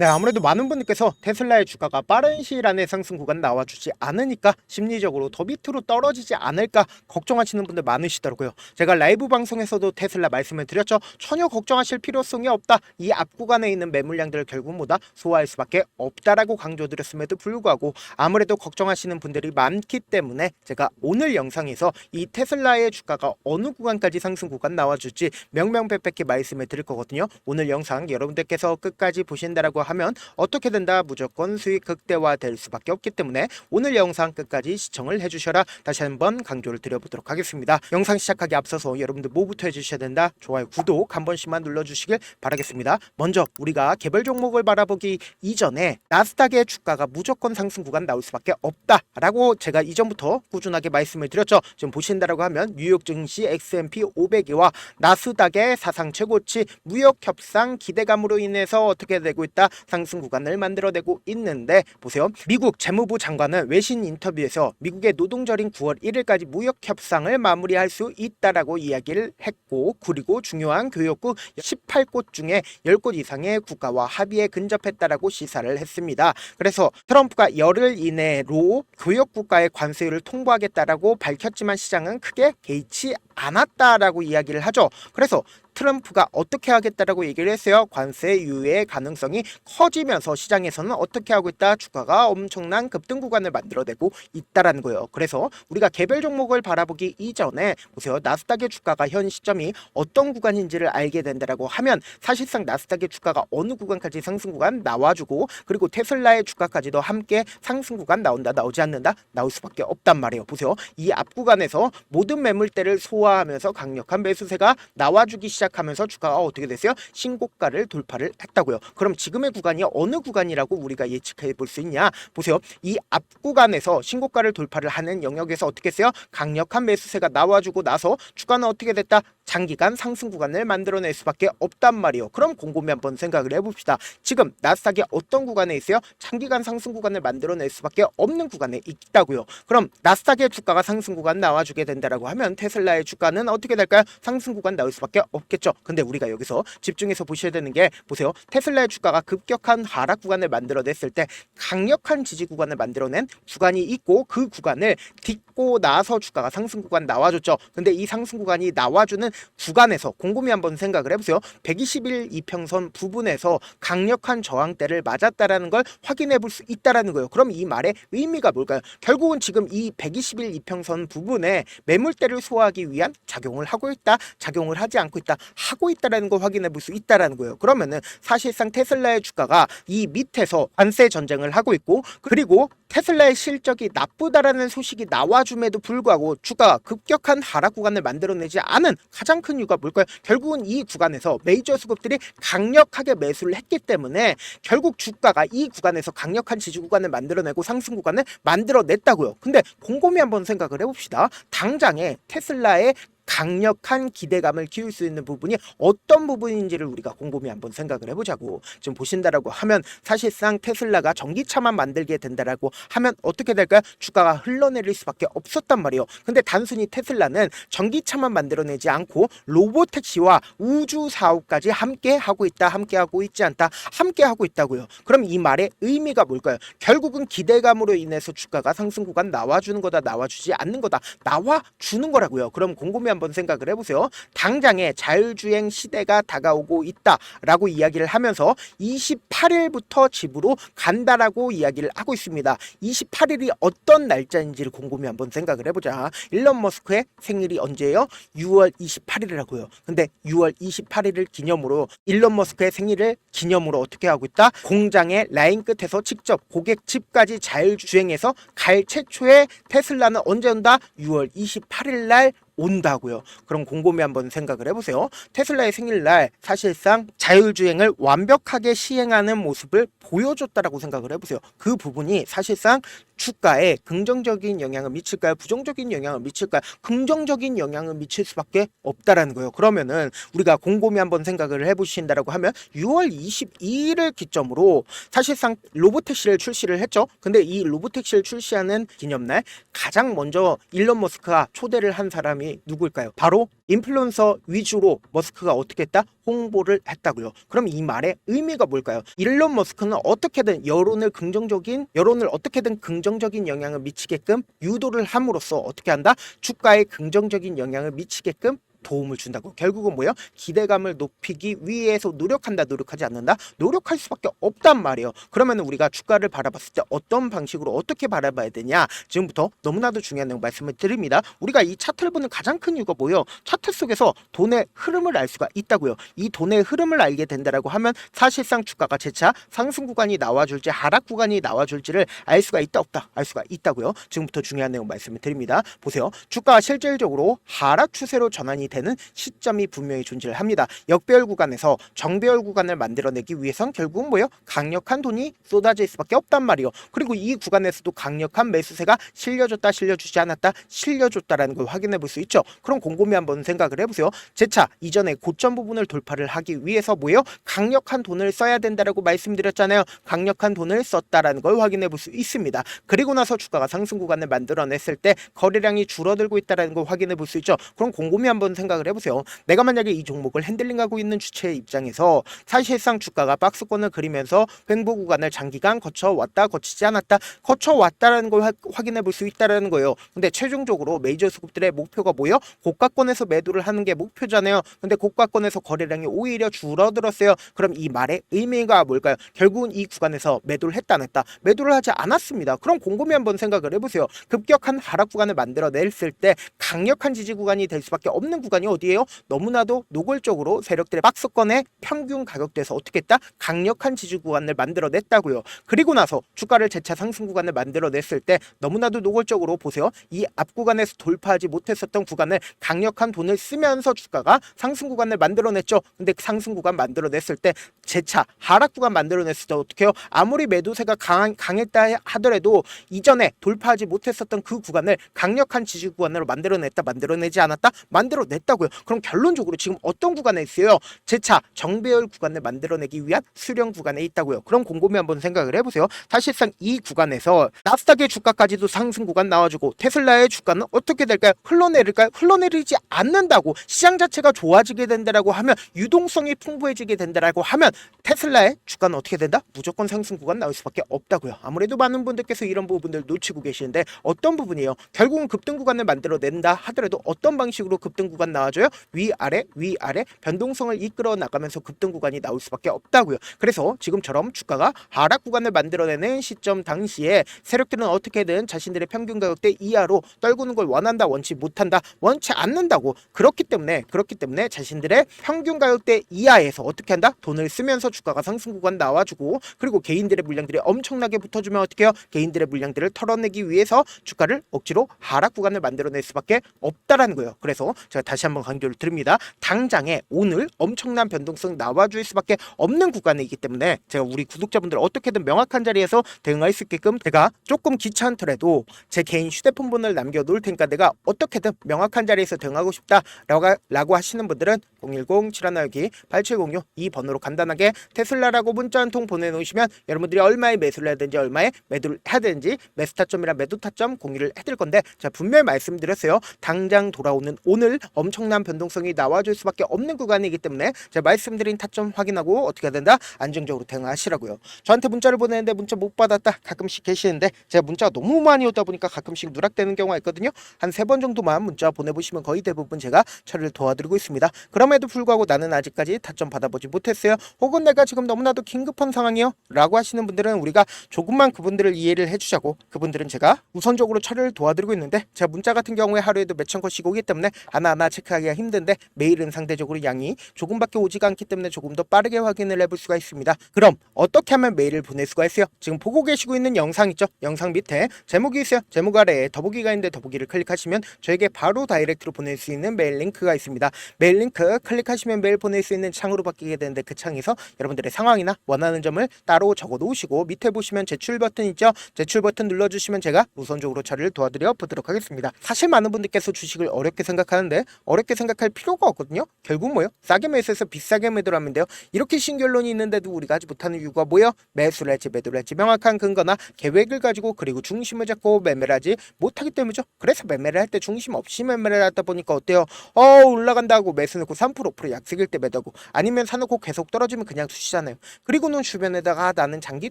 네, 아무래도 많은 분들께서 테슬라의 주가가 빠른 시일 안에 상승 구간 나와주지 않으니까 심리적으로 더 밑으로 떨어지지 않을까 걱정하시는 분들 많으시더라고요. 제가 라이브 방송에서도 테슬라 말씀을 드렸죠. 전혀 걱정하실 필요성이 없다. 이 앞 구간에 있는 매물량들을 결국 모다 소화할 수밖에 없다라고 강조드렸음에도 불구하고 아무래도 걱정하시는 분들이 많기 때문에 제가 오늘 영상에서 이 테슬라의 주가가 어느 구간까지 상승 구간 나와줄지 명명백백히 말씀을 드릴 거거든요. 오늘 영상 여러분들께서 끝까지 보신다라고 하면 어떻게 된다 무조건 수익 극대화 될 수밖에 없기 때문에 오늘 영상 끝까지 시청을 해주셔라 다시 한번 강조를 드려보도록 하겠습니다. 영상 시작하기 앞서서 여러분들 뭐부터 해주셔야 된다 좋아요 구독 한 번씩만 눌러주시길 바라겠습니다. 먼저 우리가 개별 종목을 바라보기 이전에 나스닥의 주가가 무조건 상승 구간 나올 수밖에 없다라고 제가 이전부터 꾸준하게 말씀을 드렸죠. 지금 보신다라고 하면 뉴욕 증시 S&P 500이와 나스닥의 사상 최고치 무역 협상 기대감으로 인해서 어떻게 되고 있다 상승 구간을 만들어내고 있는데 보세요. 미국 재무부 장관은 외신 인터뷰에서 미국의 노동절인 9월 1일까지 무역 협상을 마무리할 수 있다라고 이야기를 했고 그리고 중요한 교역국 18곳 중에 10곳 이상의 국가와 합의에 근접했다라고 시사를 했습니다. 그래서 트럼프가 열흘 이내로 교역 국가의 관세율을 통보하겠다라고 밝혔지만 시장은 크게 개의치 않았다라고 이야기를 하죠. 그래서 트럼프가 어떻게 하겠다라고 얘기를 했어요. 관세 유예 가능성이 커지면서 시장에서는 어떻게 하고 있다? 주가가 엄청난 급등 구간을 만들어내고 있다라는 거예요. 그래서 우리가 개별 종목을 바라보기 이전에 보세요. 나스닥의 주가가 현 시점이 어떤 구간인지를 알게 된다라고 하면 사실상 나스닥의 주가가 어느 구간까지 상승 구간 나와주고 그리고 테슬라의 주가까지도 함께 상승 구간 나온다 나오지 않는다 나올 수밖에 없단 말이에요. 보세요. 이 앞 구간에서 모든 매물대를 소화하면서 강력한 매수세가 나와주기 시작 하면서 주가가 어떻게 됐어요? 신고가를 돌파를 했다고요. 그럼 지금의 구간이 어느 구간이라고 우리가 예측해 볼 수 있냐? 보세요. 이 앞 구간에서 신고가를 돌파를 하는 영역에서 어떻게 했어요? 강력한 매수세가 나와주고 나서 주가는 어떻게 됐다? 장기간 상승 구간을 만들어낼 수밖에 없단 말이에요. 그럼 곰곰이 한번 생각을 해봅시다. 지금 나스닥이 어떤 구간에 있어요? 장기간 상승 구간을 만들어낼 수밖에 없는 구간에 있다고요. 그럼 나스닥의 주가가 상승 구간 나와주게 된다라고 하면 테슬라의 주가는 어떻게 될까요? 상승 구간 나올 수밖에 없 겠죠. 근데 우리가 여기서 집중해서 보셔야 되는 게 보세요. 테슬라의 주가가 급격한 하락 구간을 만들어냈을 때 강력한 지지 구간을 만들어낸 구간이 있고 그 구간을 딛고 나서 주가가 상승 구간 나와줬죠. 근데 이 상승 구간이 나와주는 구간에서 곰곰이 한번 생각을 해보세요. 121 이평선 부분에서 강력한 저항대를 맞았다라는 걸 확인해 볼 수 있다라는 거예요. 그럼 이 말의 의미가 뭘까요? 결국은 지금 이 121 이평선 부분에 매물대를 소화하기 위한 작용을 하고 있다, 작용을 하지 않고 있다, 하고 있다라는 걸 확인해 볼 수 있다라는 거예요. 그러면은 사실상 테슬라의 주가가 이 밑에서 관세 전쟁을 하고 있고 그리고 테슬라의 실적이 나쁘다라는 소식이 나와줌에도 불구하고 주가가 급격한 하락 구간을 만들어내지 않은 가장 큰 이유가 뭘까요? 결국은 이 구간에서 메이저 수급들이 강력하게 매수를 했기 때문에 결국 주가가 이 구간에서 강력한 지지 구간을 만들어내고 상승 구간을 만들어냈다고요. 근데 곰곰이 한번 생각을 해봅시다. 당장에 테슬라의 강력한 기대감을 키울 수 있는 부분이 어떤 부분인지를 우리가 곰곰이 한번 생각을 해보자고 지금 보신다라고 하면 사실상 테슬라가 전기차만 만들게 된다라고 하면 어떻게 될까요? 주가가 흘러내릴 수밖에 없었단 말이에요. 근데 단순히 테슬라는 전기차만 만들어내지 않고 로보택시와 우주 사업까지 함께 하고 있다, 함께 하고 있지 않다, 함께 하고 있다고요. 그럼 이 말의 의미가 뭘까요? 결국은 기대감으로 인해서 주가가 상승 구간 나와주는 거다, 나와주지 않는 거다, 나와주는 거라고요. 그럼 곰곰이 한번 생각을 해보세요. 당장에 자율주행 시대가 다가오고 있다라고 이야기를 하면서 28일부터 집으로 간다라고 이야기를 하고 있습니다. 28일이 어떤 날짜인지를 곰곰이 한번 생각을 해보자. 일론 머스크의 생일이 언제예요? 6월 28일이라고요. 근데 6월 28일을 기념으로 일론 머스크의 생일을 기념으로 어떻게 하고 있다? 공장의 라인 끝에서 직접 고객 집까지 자율주행해서 갈 최초의 테슬라는 언제 온다? 6월 28일 날 온다고요. 그럼 곰곰이 한번 생각을 해보세요. 테슬라의 생일날 사실상 자율주행을 완벽하게 시행하는 모습을 보여줬다라고 생각을 해보세요. 그 부분이 사실상 주가에 긍정적인 영향을 미칠까요? 부정적인 영향을 미칠까요? 긍정적인 영향을 미칠 수밖에 없다라는 거예요. 그러면은 우리가 곰곰이 한번 생각을 해보신다라고 하면 6월 22일을 기점으로 사실상 로보택시를 출시를 했죠. 근데 이 로보택시를 출시하는 기념날 가장 먼저 일론 머스크가 초대를 한 사람이 누구일까요? 바로 인플루언서 위주로 머스크가 어떻게 했다? 홍보를 했다고요. 그럼 이 말의 의미가 뭘까요? 일론 머스크는 어떻게든 여론을 긍정적인 여론을 어떻게든 긍정적인 영향을 미치게끔 유도를 함으로써 어떻게 한다? 주가에 긍정적인 영향을 미치게끔 도움을 준다고. 결국은 뭐예요? 기대감을 높이기 위해서 노력한다 노력하지 않는다? 노력할 수밖에 없단 말이에요. 그러면 우리가 주가를 바라봤을 때 어떤 방식으로 어떻게 바라봐야 되냐? 지금부터 너무나도 중요한 내용 말씀을 드립니다. 우리가 이 차트를 보는 가장 큰 이유가 뭐예요? 차트 속에서 돈의 흐름을 알 수가 있다고요. 이 돈의 흐름을 알게 된다라고 하면 사실상 주가가 재차 상승 구간이 나와줄지 하락 구간이 나와줄지를 알 수가 있다 없다 알 수가 있다고요. 지금부터 중요한 내용 말씀을 드립니다. 보세요. 주가가 실질적으로 하락 추세로 전환이 되는 시점이 분명히 존재를 합니다. 역배열 구간에서 정배열 구간을 만들어내기 위해선 결국은 뭐예요? 강력한 돈이 쏟아질 수밖에 없단 말이에요. 그리고 이 구간에서도 강력한 매수세가 실려줬다 실려주지 않았다 실려줬다라는 걸 확인해 볼 수 있죠. 그럼 곰곰이 한번 생각을 해보세요. 제차 이전에 고점 부분을 돌파를 하기 위해서 뭐예요? 강력한 돈을 써야 된다라고 말씀드렸잖아요. 강력한 돈을 썼다라는 걸 확인해 볼 수 있습니다. 그리고 나서 주가가 상승 구간을 만들어냈을 때 거래량이 줄어들고 있다라는 걸 확인해 볼 수 있죠. 그럼 곰곰이 한번 생각을 해보세요. 내가 만약에 이 종목을 핸들링하고 있는 주체의 입장에서 사실상 주가가 박스권을 그리면서 횡보 구간을 장기간 거쳐왔다 거치지 않았다 거쳐왔다라는 걸 확- 확인해 볼 수 있다라는 거예요. 근데 최종적으로 메이저 수급들의 목표가 뭐예요? 고가권에서 매도를 하는 게 목표잖아요. 근데 고가권에서 거래량이 오히려 줄어들었어요. 그럼 이 말의 의미가 뭘까요? 결국은 이 구간에서 매도를 했다 안 했다. 매도를 하지 않았습니다. 그럼 곰곰이 한번 생각을 해보세요. 급격한 하락 구간을 만들어냈을 때 강력한 지지 구간이 될 수밖에 없는 구간 이 어디예요? 너무나도 노골적으로 세력들의 박스권의 평균 가격대에서 어떻게 했다? 강력한 지지 구간을 만들어냈다고요. 그리고 나서 주가를 재차 상승 구간을 만들어냈을 때 너무나도 노골적으로 보세요. 이 앞 구간에서 돌파하지 못했었던 구간을 강력한 돈을 쓰면서 주가가 상승 구간을 만들어냈죠. 근데 상승 구간 만들어냈을 때 재차 하락 구간 만들어냈을 때 어떻게 해요? 아무리 매도세가 강한, 강했다 하더라도 이전에 돌파하지 못했었던 그 구간을 강력한 지지 구간으로 만들어냈다 만들어내지 않았다 만들어냈다 고요. 그럼 결론적으로 지금 어떤 구간에 있어요? 재차 정배열 구간을 만들어내기 위한 수령 구간에 있다고요. 그럼 곰곰이 한번 생각을 해보세요. 사실상 이 구간에서 나스닥의 주가까지도 상승 구간 나와주고 테슬라의 주가는 어떻게 될까요? 흘러내릴까요? 흘러내리지 않는다고 시장 자체가 좋아지게 된다라고 하면 유동성이 풍부해지게 된다라고 하면 테슬라의 주가는 어떻게 된다? 무조건 상승 구간 나올 수밖에 없다고요. 아무래도 많은 분들께서 이런 부분들 놓치고 계시는데 어떤 부분이에요? 결국은 급등 구간을 만들어낸다 하더라도 어떤 방식으로 급등 구간 나와줘요? 위아래 위아래 변동성을 이끌어 나가면서 급등 구간이 나올 수밖에 없다고요. 그래서 지금처럼 주가가 하락 구간을 만들어내는 시점 당시에 세력들은 어떻게든 자신들의 평균 가격대 이하로 떨구는 걸 원한다 원치 못한다 원치 않는다고 그렇기 때문에 그렇기 때문에 자신들의 평균 가격대 이하에서 어떻게 한다 돈을 쓰면서 주가가 상승 구간 나와주고 그리고 개인들의 물량들이 엄청나게 붙어주면 어떻게 해요 개인들의 물량들을 털어내기 위해서 주가를 억지로 하락 구간을 만들어낼 수밖에 없다라는 거예요 그래서 제가 다시 한번 강조를 드립니다. 당장에 오늘 엄청난 변동성 나와줄 수밖에 없는 구간이기 때문에 제가 우리 구독자분들 어떻게든 명확한 자리에서 대응할 수 있게끔 제가 조금 귀찮더라도 제 개인 휴대폰 번호를 남겨놓을 테니까 내가 어떻게든 명확한 자리에서 대응하고 싶다라고 라고 하시는 분들은 010-7162-8706 이 번호로 간단하게 테슬라라고 문자 한 통 보내놓으시면 여러분들이 얼마에 매수를 해야 되는지 얼마에 매도를 해야 되는지 매수 타점이랑 매도 타점 공유를 해드릴 건데 제가 분명히 말씀드렸어요. 당장 돌아오는 오늘 엄 청난 변동성이 나와줄 수밖에 없는 구간이기 때문에 제가 말씀드린 타점 확인하고 어떻게 해야 된다? 안정적으로 대응하시라고요. 저한테 문자를 보내는데 문자 못 받았다. 가끔씩 계시는데 제가 문자가 너무 많이 오다 보니까 가끔씩 누락되는 경우가 있거든요. 한 세 번 정도만 문자 보내보시면 거의 대부분 제가 처리를 도와드리고 있습니다. 그럼에도 불구하고 나는 아직까지 타점 받아보지 못했어요. 혹은 내가 지금 너무나도 긴급한 상황이요? 라고 하시는 분들은 우리가 조금만 그분들을 이해를 해주자고 그분들은 제가 우선적으로 처리를 도와드리고 있는데 제가 문자 같은 경우에 하루에도 몇천 건씩 오기 때문에 하나하나 체크하기가 힘든데 메일은 상대적으로 양이 조금밖에 오지가 않기 때문에 조금 더 빠르게 확인을 해볼 수가 있습니다. 그럼 어떻게 하면 메일을 보낼 수가 있어요? 지금 보고 계시고 있는 영상 있죠? 영상 밑에 제목이 있어요. 제목 아래에 더보기가 있는데 더보기를 클릭하시면 저에게 바로 다이렉트로 보낼 수 있는 메일 링크가 있습니다. 메일 링크 클릭하시면 메일 보낼 수 있는 창으로 바뀌게 되는데 그 창에서 여러분들의 상황이나 원하는 점을 따로 적어 놓으시고 밑에 보시면 제출 버튼 있죠? 제출 버튼 눌러주시면 제가 우선적으로 처리를 도와드려 보도록 하겠습니다. 사실 많은 분들께서 주식을 어렵게 생각하는데 어렵게 생각할 필요가 없거든요. 결국 뭐요? 싸게 매수해서 비싸게 매도를 하면 돼요. 이렇게 신결론이 있는데도 우리가 하지 못하는 이유가 뭐예요? 매수를 할지 매도를 할지 명확한 근거나 계획을 가지고 그리고 중심을 잡고 매매를 하지 못하기 때문이죠. 그래서 매매를 할 때 중심 없이 매매를 하다 보니까 어때요? 어 올라간다고 매수 넣고 3% 5% 약세일 때 매도고 아니면 사놓고 계속 떨어지면 그냥 투시잖아요. 그리고는 주변에다가 아, 나는 장기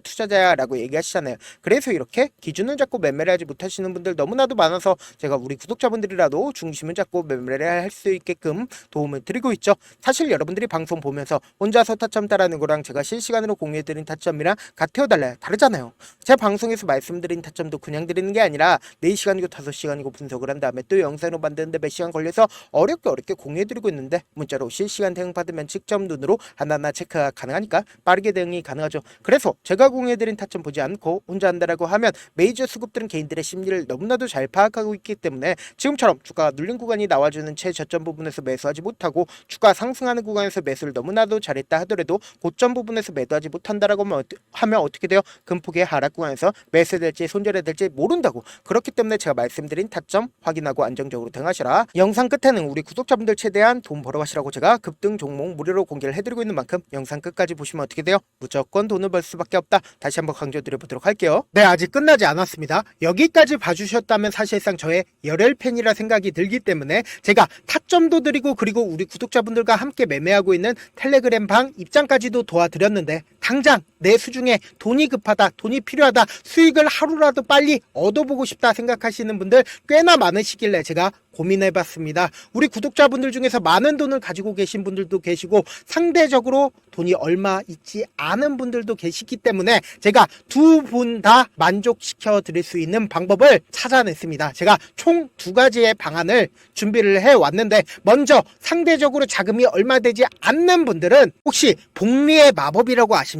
투자자야 라고 얘기하시잖아요. 그래서 이렇게 기준을 잡고 매매를 하지 못하시는 분들 너무나도 많아서 제가 우리 구독자분들이라도 중심을 잡고 매매를 할수 있게끔 도움을 드리고 있죠. 사실 여러분들이 방송 보면서 혼자서 타점 따라하는 거랑 제가 실시간으로 공유해드린 타점이랑 같아요 달라요 다르잖아요. 제 방송에서 말씀드린 타점도 그냥 드리는 게 아니라 4시간이고 5시간이고 분석을 한 다음에 또 영상으로 만드는데 몇 시간 걸려서 어렵게 어렵게 공유해드리고 있는데 문자로 실시간 대응 받으면 직접 눈으로 하나하나 체크가 가능하니까 빠르게 대응이 가능하죠. 그래서 제가 공유해드린 타점 보지 않고 혼자 한다라고 하면 메이저 수급들은 개인들의 심리를 너무나도 잘 파악하고 있기 때문에 지금처럼 주가가 눌린 구간이 나와주는 최저점 부분에서 매수하지 못하고 주가 상승하는 구간에서 매수를 너무나도 잘했다 하더라도 고점 부분에서 매도하지 못한다라고 하면 어떻게 돼요? 금폭의 하락 구간에서 매수될지 손절해야 될지 모른다고. 그렇기 때문에 제가 말씀드린 타점 확인하고 안정적으로 대응하시라. 영상 끝에는 우리 구독자분들 최대한 돈 벌어가시라고 제가 급등 종목 무료로 공개를 해드리고 있는 만큼 영상 끝까지 보시면 어떻게 돼요? 무조건 돈을 벌 수밖에 없다. 다시 한번 강조드려보도록 할게요. 네 아직 끝나지 않았습니다. 여기까지 봐주셨다면 사실상 저의 열혈 팬이라 생각이 들기 때문에 제가 타점도 드리고 그리고 우리 구독자분들과 함께 매매하고 있는 텔레그램 방 입장까지도 도와드렸는데 당장 내 수 중에 돈이 급하다 돈이 필요하다 수익을 하루라도 빨리 얻어보고 싶다 생각하시는 분들 꽤나 많으시길래 제가 고민해봤습니다. 우리 구독자분들 중에서 많은 돈을 가지고 계신 분들도 계시고 상대적으로 돈이 얼마 있지 않은 분들도 계시기 때문에 제가 두 분 다 만족시켜 드릴 수 있는 방법을 찾아냈습니다. 제가 총 두 가지의 방안을 준비를 해 왔는데 먼저 상대적으로 자금이 얼마 되지 않는 분들은 혹시 복리의 마법이라고 아십니까?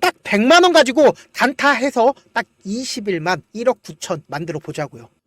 딱 100만 원 가지고 단타해서 딱 20일만 1억 9천 만들어 보자고요.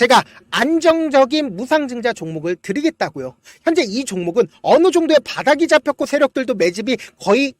제가 안정적인 무상증자 종목을 드리겠다고요. 현재 이 종목은 어느 정도의 바닥이 잡혔고 세력들도 매집이 거의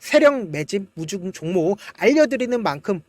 세력 매집 무중 종목 알려드리는 만큼